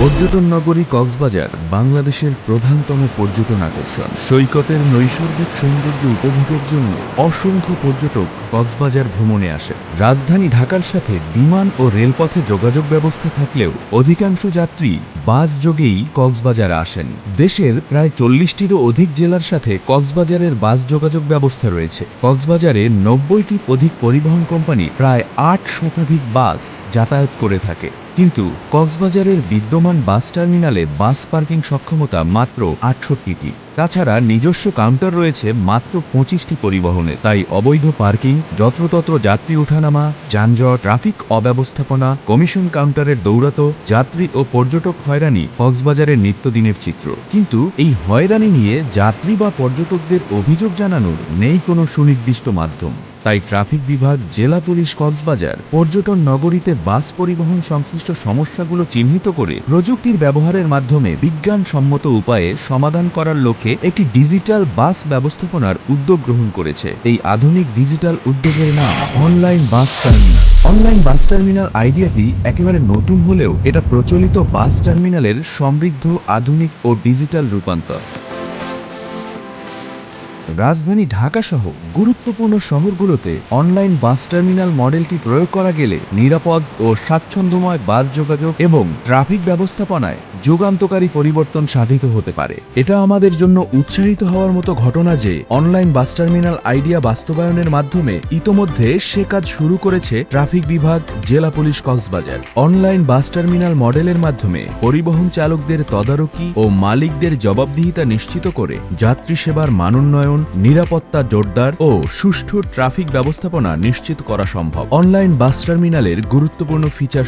পর্যটন নগরী কক্সবাজার বাংলাদেশের প্রধানতম পর্যটন আকর্ষণ। সৈকতের নৈসর্গিক সৌন্দর্য উপভোগের জন্য অসংখ্য পর্যটক কক্সবাজার ভ্রমণে আসে। রাজধানী ঢাকার সাথে বিমান ও রেলপথে যোগাযোগ ব্যবস্থা থাকলেও অধিকাংশ যাত্রী বাস যোগেই কক্সবাজার আসেন। দেশের প্রায় চল্লিশটিরও অধিক জেলার সাথে কক্সবাজারের বাস যোগাযোগ ব্যবস্থা রয়েছে। কক্সবাজারে নব্বইটি অধিক পরিবহন কোম্পানি প্রায় আট শতাধিক বাস যাতায়াত করে থাকে। কিন্তু কক্সবাজারের বিদ্যমান বাস টার্মিনালে বাস পার্কিং সক্ষমতা মাত্র আটষট্টিটি। তাছাড়া নিজস্ব কাউন্টার রয়েছে মাত্র পঁচিশটি পরিবহনে। তাই অবৈধ পার্কিং যত্রতত্র যাত্রী ওঠানামা, যানজট ট্রাফিক অব্যবস্থাপনা কমিশন কাউন্টারের দৌড়াতো যাত্রী ও পর্যটক হয়রানি কক্সবাজারের নিত্যদিনের চিত্র। কিন্তু এই হয়রানি নিয়ে যাত্রী বা পর্যটকদের অভিযোগ জানানোর নেই কোনো সুনির্দিষ্ট মাধ্যম। তাই ট্রাফিক বিভাগ, জেলা পুলিশ, কক্সবাজার, পর্যটন নগরীতে বাস পরিবহন সংশ্লিষ্ট সমস্যাগুলো চিহ্নিত করে প্রযুক্তির ব্যবহারের মাধ্যমে বিজ্ঞানসম্মত উপায়ে সমাধান করার লক্ষ্যে একটি ডিজিটাল বাস ব্যবস্থাপনার উদ্যোগ গ্রহণ করেছে। এই আধুনিক ডিজিটাল উদ্যোগের নাম online bus terminal. Online bus terminal আইডিয়াটি একেবারে নতুন হলেও এটা প্রচলিত বাস টার্মিনালের সমৃদ্ধ, আধুনিক ও ডিজিটাল রূপান্তর। রাজধানী ঢাকা সহ গুরুত্বপূর্ণ শহরগুলোতে অনলাইন বাস টার্মিনাল মডেলটি প্রয়োগ করা গেলে নিরাপদ ও স্বাচ্ছন্দ্যময় বাস যোগাযোগ এবং ট্রাফিক ব্যবস্থাপনায় যুগান্তকারী পরিবর্তন সাধিত হতে পারে। এটা আমাদের জন্য উৎসাহিত হওয়ার মতো ঘটনা যে অনলাইন বাস টার্মিনাল আইডিয়া বাস্তবায়নের মাধ্যমে ইতোমধ্যে সে কাজ শুরু করেছে ট্রাফিক বিভাগ, জেলা police, Cox's Bazar. Online bus terminal মডেলের মাধ্যমে পরিবহন চালকদের তদারকি ও মালিকদের জবাবদিহিতা নিশ্চিত করে যাত্রী সেবার মানোন্নয়ন নিরাপত্তা জোরদার ও সুষ্ঠু ট্রাফিক ব্যবস্থাপনা নিশ্চিত করা সম্ভব। অনলাইন বাস টার্মিনালের গুরুত্বপূর্ণ ফিচার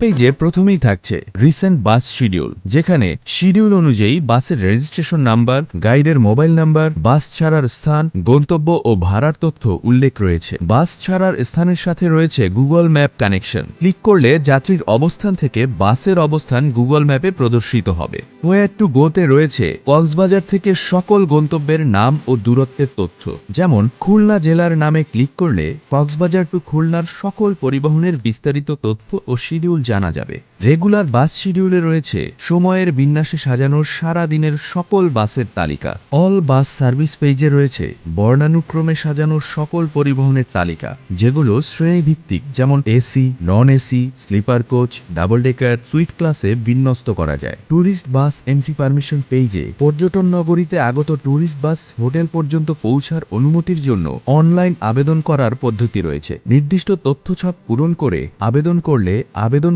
পেজে প্রথমেই থাকছে রিসেন্ট বাস শিডিউল যেখানে শিডিউল অনুযায়ী বাসের রেজিস্ট্রেশন নাম্বার গাইডের মোবাইল নাম্বার বাস ছাড়ার স্থান, গন্তব্য ও ভাড়ার তথ্য উল্লেখ রয়েছে। বাস ছাড়ার স্থানের সাথে রয়েছে গুগল ম্যাপ কানেকশন ক্লিক করলে যাত্রীর অবস্থান থেকে বাসের অবস্থান গুগল ম্যাপে প্রদর্শিত হবে। ওয়ার টু গোতে রয়েছে কক্সবাজার থেকে সকল গন্তব্যের নাম ও দূরত্বের তথ্য। যেমন খুলনা জেলার নামে ক্লিক করলে কক্সবাজার টু খুলনার সকল পরিবহনের বিস্তারিত তথ্য ও শিডিউল জানা যাবে। রেগুলার বাস শিডিউলে রয়েছে সময়ের বিন্যাসে সাজানো সারা দিনের সকল বাসের তালিকা। অল বাস সার্ভিস পেজে রয়েছে বর্ণানুক্রমে সাজানো সকল পরিবহনের তালিকা, যেগুলো শ্রেণীভিত্তিক, যেমন AC non AC sleeper coach double decker suite ক্লাসে বিন্যস্ত করা যায়। ট্যুরিস্ট বাস এন্ট্রি পারমিশন পেজে পর্যটন নগরীতে আগত ট্যুরিস্ট বাস হোটেল পর্যন্ত পৌঁছার অনুমতির জন্য অনলাইন আবেদন করার পদ্ধতি রয়েছে। নির্দিষ্ট তথ্যছক পূরণ করে আবেদন করলে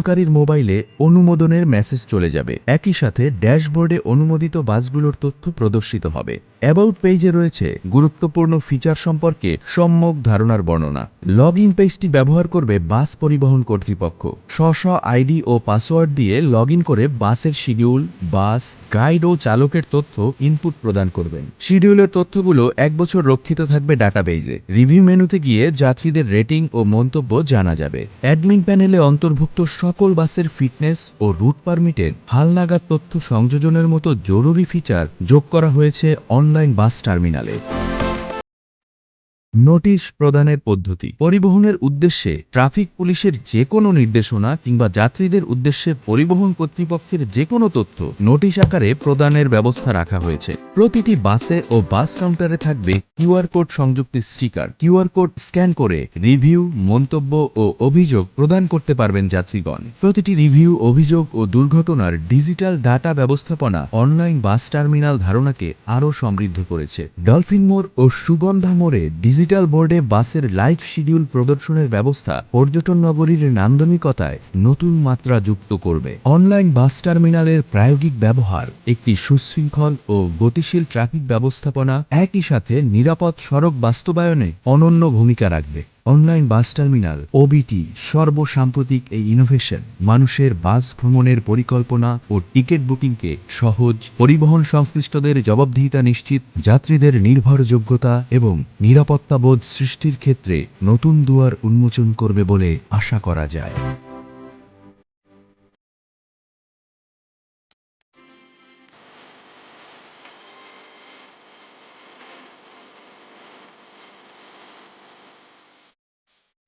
আবেদনকারীর মোবাইলে অনুমোদনের মেসেজ চলে যাবে। একই সাথে ড্যাশবোর্ডে অনুমোদিত বাসগুলোর তথ্য প্রদর্শিত হবে। অ্যাবাউট পেজে রয়েছে গুরুত্বপূর্ণ ফিচার সম্পর্কে সম্যক ধারণার বর্ণনা। লগ ইন পেজটি ব্যবহার করবে বাস পরিবহন কর্তৃপক্ষ। স্ব স্ব আইডি ও পাসওয়ার্ড দিয়ে লগ করে বাসের শিডিউল, বাস, গাইড ও চালকের তথ্য ইনপুট প্রদান করবেন। শিডিউলের তথ্যগুলো এক বছর রক্ষিত থাকবে ডাটাবেইজে। রিভিউ মেনুতে গিয়ে যাত্রীদের রেটিং ও মন্তব্য জানা যাবে। অ্যাডমিন প্যানেলে অন্তর্ভুক্ত সকল বাসের ফিটনেস ও রুট পারমিটের হালনাগাদ তথ্য সংযোজনের মতো জরুরি ফিচার যোগ করা হয়েছে অনলাইন বাস টার্মিনালে। নোটিশ প্রদানের পদ্ধতি। পরিবহনের উদ্দেশ্যে ট্রাফিক পুলিশের যে কোনো নির্দেশনা কিংবা যাত্রীদের উদ্দেশ্যে পরিবহন কর্তৃপক্ষের যে কোনো তথ্য নোটিশ আকারে প্রদানের ব্যবস্থা রাখা হয়েছে। প্রতিটি বাসে ও বাস কাউন্টারে থাকবে কিউআর কোড সংযুক্ত স্টিকার। কিউআর কোড স্ক্যান করে রিভিউ, মন্তব্য ও অভিযোগ প্রদান করতে পারবেন যাত্রীগণ। প্রতিটি রিভিউ, অভিযোগ ও দুর্ঘটনার ডিজিটাল ডাটা ব্যবস্থাপনা অনলাইন বাস টার্মিনাল ধারণাকে আরও সমৃদ্ধ করেছে। ডলফিন মোড় ও সুগন্ধা মোড়ে ডিজিটাল বোর্ডে বাসের লাইভ শিডিউল প্রদর্শনের ব্যবস্থা পর্যটন নগরীর নান্দনিকতায় নতুন মাত্রা যুক্ত করবে। অনলাইন বাস টার্মিনালের প্রায়োগিক ব্যবহার, একটি সুশৃঙ্খল ও গতিশীল ট্রাফিক ব্যবস্থাপনা, একই সাথে নিরাপদ সড়ক বাস্তবায়নে অনন্য ভূমিকা রাখবে। অনলাইন বাস টার্মিনাল ওবিটি সর্বসাম্প্রতিক এই ইনোভেশন মানুষের বাস ভ্রমণের পরিকল্পনা ও টিকিট বুকিংকে সহজ, পরিবহন সংশ্লিষ্টদের জবাবদিহিতা নিশ্চিত, যাত্রীদের নির্ভরযোগ্যতা এবং নিরাপত্তাবোধ সৃষ্টির ক্ষেত্রে নতুন দুয়ার উন্মোচন করবে বলে আশা করা যায়।